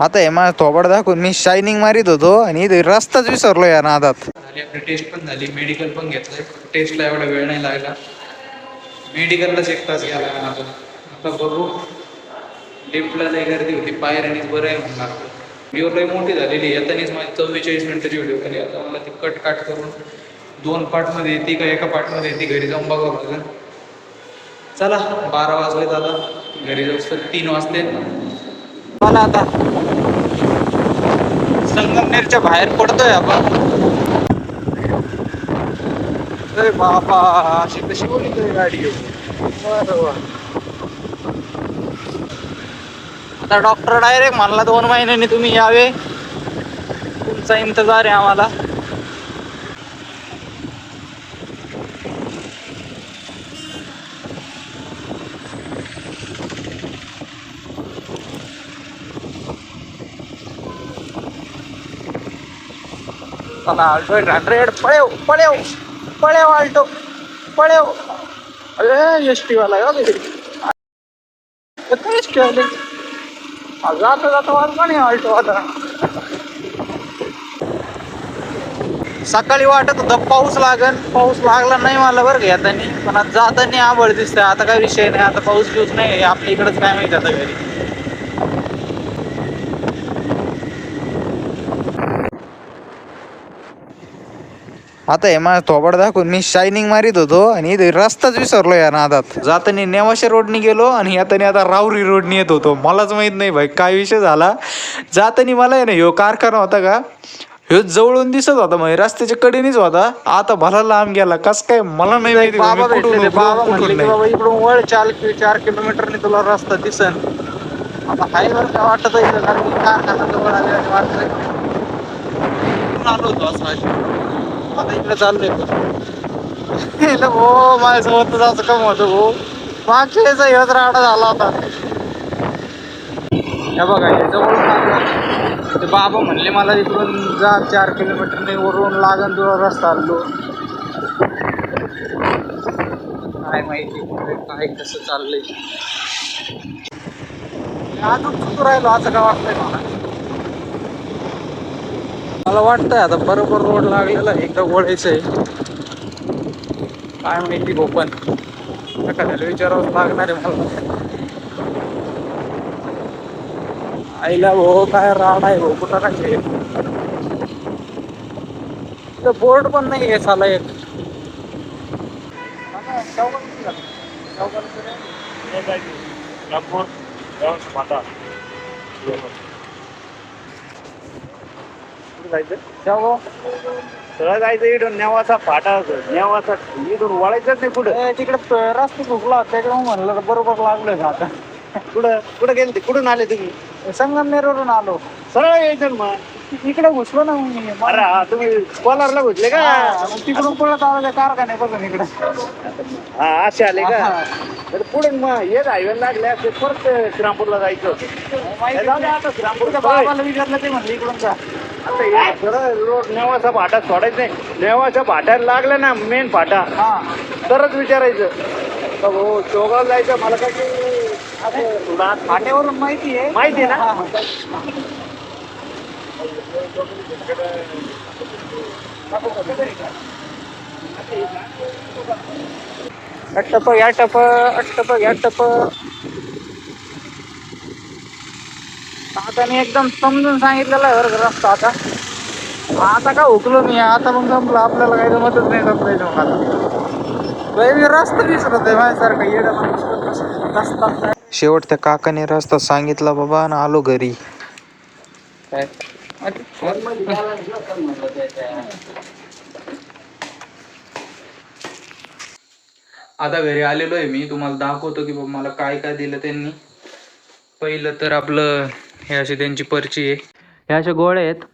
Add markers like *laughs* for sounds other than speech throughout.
आता हे माझा थोबड दाखवून मी शायनिंग मारित होतो आणि इथे रस्ताच विसरलो या नादात. झाली आपली टेस्ट पण झाली. मेडिकल पण घेतलंय. टेस्टला एवढा वेळ नाही लागला. मेडिकललाच एक तास घ्यायला अजून आता बघू. लिफ्टला लय गर्दी होती. पायऱ्यानेच बरं आहे म्हणणार व्हिडिओ लय मोठी झालेली येतानीच माझी चव्वेचाळीस मिनिटाची व्हिडिओ केली. आता मला ती कट काट करून दोन पार्टमध्ये येते का एका पार्टमध्ये येते घरी जाऊन बघावं लागेल. चला बारा वाजले दादा. घरी जाऊस तर तीन वाजले. मला आता संगमनेरच्या बाहेर पडतोय आपण. अरे बाबा अशी कशी बोलतोय गाडी आता डॉक्टर डायरेक्ट म्हणला दोन महिन्यांनी तुम्ही यावे. तुमचा इंतजार आहे आम्हाला. चला आल्टो हंड्रेड पळेव पळेव पळेव आल्टो पळेव. अरे एस टी वाला आहे एस टी वाले हा, जाता जाता वाजला नाही आल्टो आता. सकाळी वाटत होतं पाऊस लागन पाऊस लागला नाही मला बरं का येतानी. पण आता जाताना आबळ दिसतंय आता काय विषय नाही आता पाऊस बिऊस नाही आपल्या इकडंच काय माहिती आता घरी. आता हे माझा थोबड दाखवून मी शायनिंग मारित होतो आणि इथे रस्ताच विसरलो या नादात. जाताना नेवाशा रोडनी गेलो आणि येताना आता राऊरी रोडनी येत होतो. मलाच माहीत नाही भाई काय विषय झाला? जाताना मला आहे ना ह्यो कारखाना होता का? ह्यो जवळून दिसत होता म्हणजे रस्त्याच्या कडेनीच होता. आता भला लांब गेला. कस काय मला नाही माहिती बाबा भेटले बाबा की इकडून वळ चार चार किलोमीटरने तुला रस्ता दिसन. आता हाय बरं काय वाटत कारखाना जवळ आलो होतो असं. आता इकडे चाललोय. *laughs* हो माझ्यासोबत असं कम होतं हो मागच्या याचा हेच राडा झाला होता. हे बघा हे जवळ ते बाबा म्हणले मला इकडून जा चार किलोमीटरने वरून लागन तुला रस्ता आलो काय माहिती पुढे काय कसं चाललंय. अजून चुकू राहिलो असं काय वाटतंय मला? मला वाटतंय आता बरोबर रोड लागलेला एकदा ओढायचं आहे काय माहिती गोपन. पण एखाद्याला विचारावं लागणार आहे मला. आईला भाऊ काय राड आहे भाऊ कुठं काय बोर्ड पण नाही. आहे साला एक शेवगाव सरळ जायचं इथून नेवाचा फाटा नेवाचा इथून वळायचंच नाही कुठं. ए, तिकडे प- रस्ता चुकला त्याकडे म्हणलं तर बरोबर लागलं आता. कुठं कुठं गेले ते? कुठून आले तुम्ही? संगमनेरवरून आलो. सरळ यायचं ना मग. इकडे घुसलो ना मग मी. अरे हा, तुम्ही कोलारला घुसले का? हा, मग तिकडून पळत आलो त्या कारखाने बघून इकडे. हा असे आले का? हा. तर पुढून मग हेच हायवे लागले असते परत श्रीरामपूरला जायचं जाऊ दे. आता श्रीरामपूरचा त्या बाबा बाबाला विचारलं ते म्हणले इकडून का हे रोड नेवाचा फाटा सोडायचं नाही. नेवाच्या फाट्याला लागला ना मेन फाटा हा. तरच विचारायचं. का हो शेवगाव जायचं मला काय ते असं फाट्यावरून माहिती आहे. माहिती आहे ना? हा, हा. अट्टप या टप अट्टप या टप. आता मी एकदम समजून सांगितलेलं आहे रस्ता आता. आता का हुकलो मी? आता मग जमलं आपल्याला काही जमतच नाही जमलं मग आता. रस्ता विसरत आहे माझ्यासारखं रस्ता शेवट त्या काकाने रस्ता सांगितला बाबा आणि आलो घरी. काय? आता घरी आलेलो आहे मी. तुम्हाला दाखवतो की बाबा मला काय काय दिलं त्यांनी. पहिलं तर आपलं हे अशी त्यांची पर्ची आहे. ह्या अशा गोळ्या आहेत.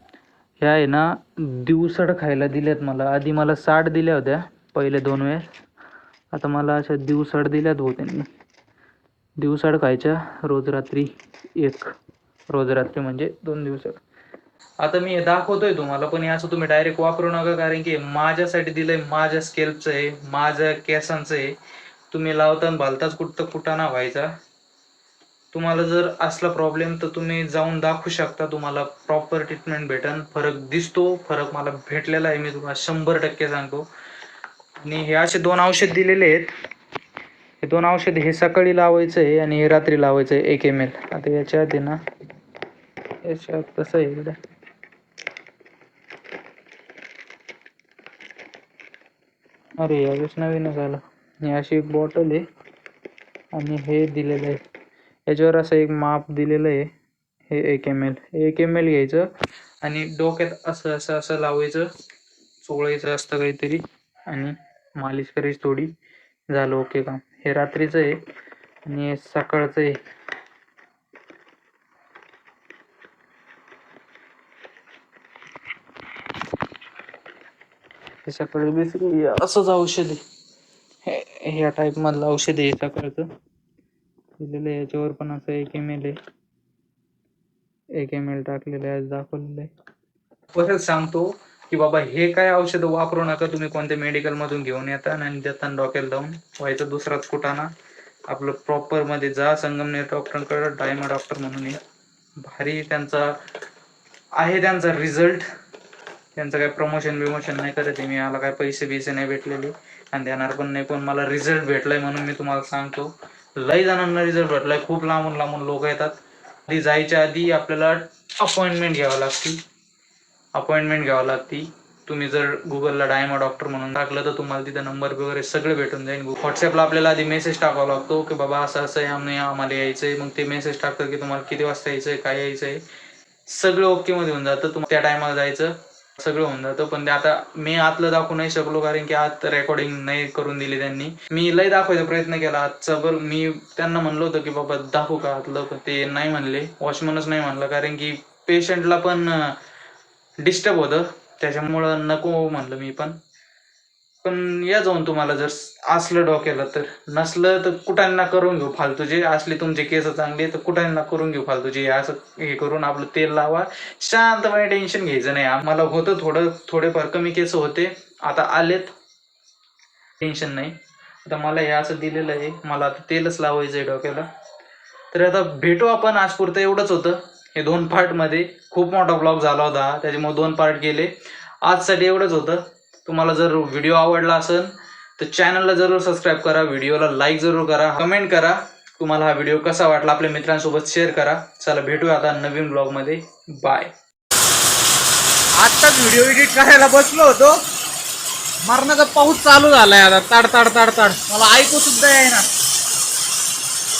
ह्या आहे ना दिवसड खायला दिल्यात मला. आधी मला साठ दिल्या होत्या पहिले दोन वेळेस. आता मला अशा दिवसड दिल्यात भाऊ त्यांनी. दिवसाड खायच्या रोज रात्री एक. रोज रात्री म्हणजे दोन दिवसाड आता मी हे दाखवतोय तुम्हाला पण हे असं तुम्ही डायरेक्ट वापरू नका कारण की माझ्यासाठी दिलंय माझ्या स्केल्पचं आहे माझ्या केसांचं आहे. तुम्ही लावताना भालताच कुठं कुठं ना व्हायचा. तुम्हाला जर असला प्रॉब्लेम तर तुम्ही जाऊन दाखवू शकता तुम्हाला प्रॉपर ट्रीटमेंट भेटन. फरक दिसतो फरक मला भेटलेला आहे मी तुम्हाला शंभर टक्के सांगतो. आणि हे असे दोन औषध दिलेले आहेत. हे दोन औषध हे सकाळी लावायचं आहे आणि हे रात्री लावायचं आहे एक एम एल आता याच्या आधी ना याच्यात कसं आहे इकडे. अरे यावेळेस नवीनच आलं. ही अशी एक बॉटल आहे. आणि हे दिलेलं आहे. याच्यावर असं एक माप दिलेलं आहे. हे एक एम एल एक एम एल घ्यायचं आणि डोक्यात असं असं असं लावायचं. चोळायचं असतं काहीतरी आणि मालिश करायची थोडी. झालं ओके काम. हे रात्रीचं आहे आणि हे सकाळचं आहे. हे सकाळी बेसिकली असंच औषध आहे. हे ह्या टाईप मधलं औषध आहे सकाळचं. दिलेलं आहे. याच्यावर पण असं एक एम एल आहे. एक एम एल टाकलेलं आहे. आज दाखवलेलं आहे. परत सांगतो की बाबा हे काय औषध वापरू नका तुम्ही कोणत्या मेडिकल मधून घेऊन येता आणि देताना डोक्याला लावून. व्हायचं दुसराच कुटाणा आपलं प्रॉपरमध्ये जा. संगमनेर डॉक्टरांकडे डायमा डॉक्टर म्हणून ये. भारी त्यांचा आहे त्यांचा रिझल्ट त्यांचं काय प्रमोशन बिमोशन नाही करत आहे. मी मला काय पैसे बिसे नाही भेटलेले. आणि देणार पण नाही. पण मला रिझल्ट भेटलाय म्हणून मी तुम्हाला सांगतो. लई जणांना रिझल्ट भेटलाय. खूप लांबून लांबून लोक येतात. आधी जायच्या आधी आपल्याला अपॉइंटमेंट घ्यावं लागते अपॉइंटमेंट घ्यावं लागते तुम्ही जर गुगलला डायमा डॉक्टर म्हणून टाकलं तर तुम्हाला तिथं नंबर वगैरे सगळं भेटून जाईल. व्हॉट्सअपला आपल्याला आधी मेसेज टाकावा लागतो की बाबा असं असं आहे आम्ही आम्हाला यायचंय. मग ते मेसेज टाकतात की तुम्हाला किती वाजता यायचंय? काय यायचंय? सगळं ओके मध्ये होऊन जातं. तुम्हाला त्या टायमाला जायचं. सगळं होऊन जातं. पण ते आता मी आतलं दाखवू नाही शकलो कारण की आत रेकॉर्डिंग नाही करून दिली त्यांनी. मी लय दाखवायचा प्रयत्न केला आजचा बरं मी त्यांना म्हणलं होतं की बाबा दाखवू का आतलं पण ते नाही म्हणले. वॉचमनच नाही म्हणलं कारण की पेशंटला पण डिस्टर्ब होतं. त्याच्यामुळं नको म्हणलं मी पण. पण या जाऊन तुम्हाला जर असलं डोक्याला तर. नसलं तर कुठांना करून घेऊ फालतूचे असले तुमचे केस चांगले तर कुठांना करून घेऊ फालतूचे असं हे करून आपलं तेल लावा. शांतपणे टेन्शन घ्यायचं नाही. आम्हाला होतं थोडं थोडेफार कमी केस होते. आता आलेत. टेन्शन नाही. आता मला हे असं दिलेलं आहे. मला आता तेलच लावायचं आहे डोक्याला. तर आता भेटू आपण आजपुरतं. एवढंच होतं. हे दोन पार्टमध्ये खूप मोठा ब्लॉग झाला होता. त्याच्यामुळे दोन पार्ट गेले. आजसाठी एवढंच होतं. तुम्हाला जर व्हिडिओ आवडला असेल तर चॅनलला जरूर सबस्क्राईब करा व्हिडिओला लाईक जरूर करा कमेंट करा. तुम्हाला हा व्हिडिओ कसा वाटला आपल्या मित्रांसोबत शेअर करा. चला भेटूया आता नवीन ब्लॉगमध्ये बाय आत्ताच व्हिडिओ एडिट करायला बसलो होतो. मरणाचा पाऊस चालू झालाय आता. ताड ताड ताड ताड. मला ऐकू सुद्धा आहे ना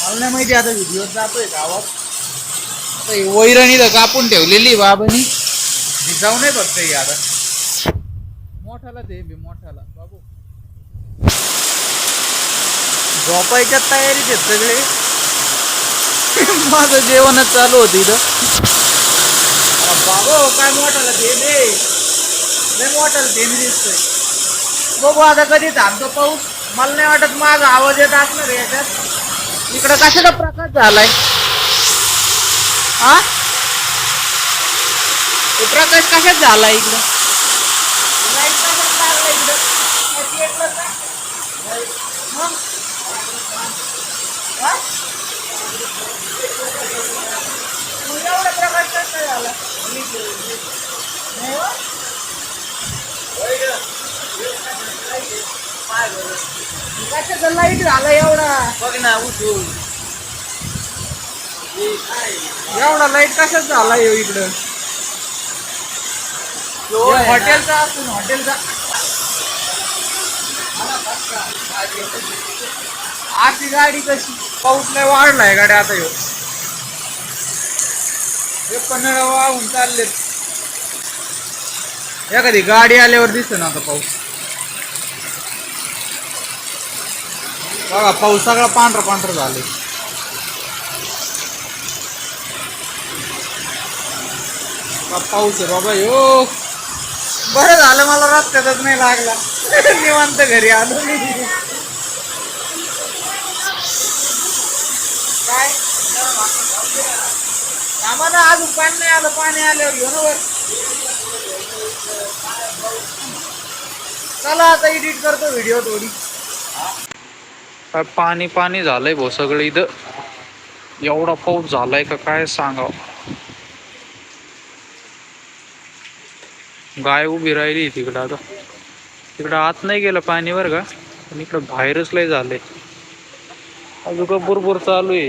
मला नाही माहिती आता व्हिडिओ जातोय गावात आता वैरणी तर कापून ठेवलेली बाबानी. जाऊ नाही फक्त आता. मोठाला दे बे मोठाला. बाबू. झोपायच्या तयारीत आहेत सगळे. माझं जेवणच चालू होतं इथं. बाबा काय मोठाला दे दे लय मोठाला दे दिसतोय. बघू आता कधी थांबतो पाऊस. मला नाही वाटत माझा आवाज येत असणार याच्यात. इकडं कशाचा प्रकाश झालाय? हा हे प्रकाश कशात झालाय इकडं लाइट कशात लागला इकडं काय पेटलं का? मग? हा? मग एवढा प्रकाश कसा झाला? कशाचा लाइट झाला एवढा बघ ना उठून एवढा लाइट कशात झाला येऊ इकडं हॉटेलचा असून हॉटेलचा आधी गाडी कशी? पाऊस लय वाढलाय गाडी आता येऊ हे पन्हाळा वाहून चाललेत. एखादी गाडी आल्यावर दिसत ना आता पाऊस. बघा पाऊस सगळा पांढरा पांढरा झाले पाऊस आहे बाबा यो. बरं झालं मला रस्त्यातच नाही लागला. *laughs* निवांत घरी आलो काय? आम्हाला आज पाणी नाही आलं पाणी आल्यावर घेऊन वर. चला आता एडिट करतो व्हिडिओ थोडी. काय पाणी पाणी झालंय भाऊ सगळं इथं. एवढा पाऊस झालाय का काय सांगाव? गाय उभी राहिली तिकडं आता. तिकडं आत नाही गेलं पाणीवर का? पण इकडं बाहेरच लय झालंय. अजून का बुरबुर चालू आहे.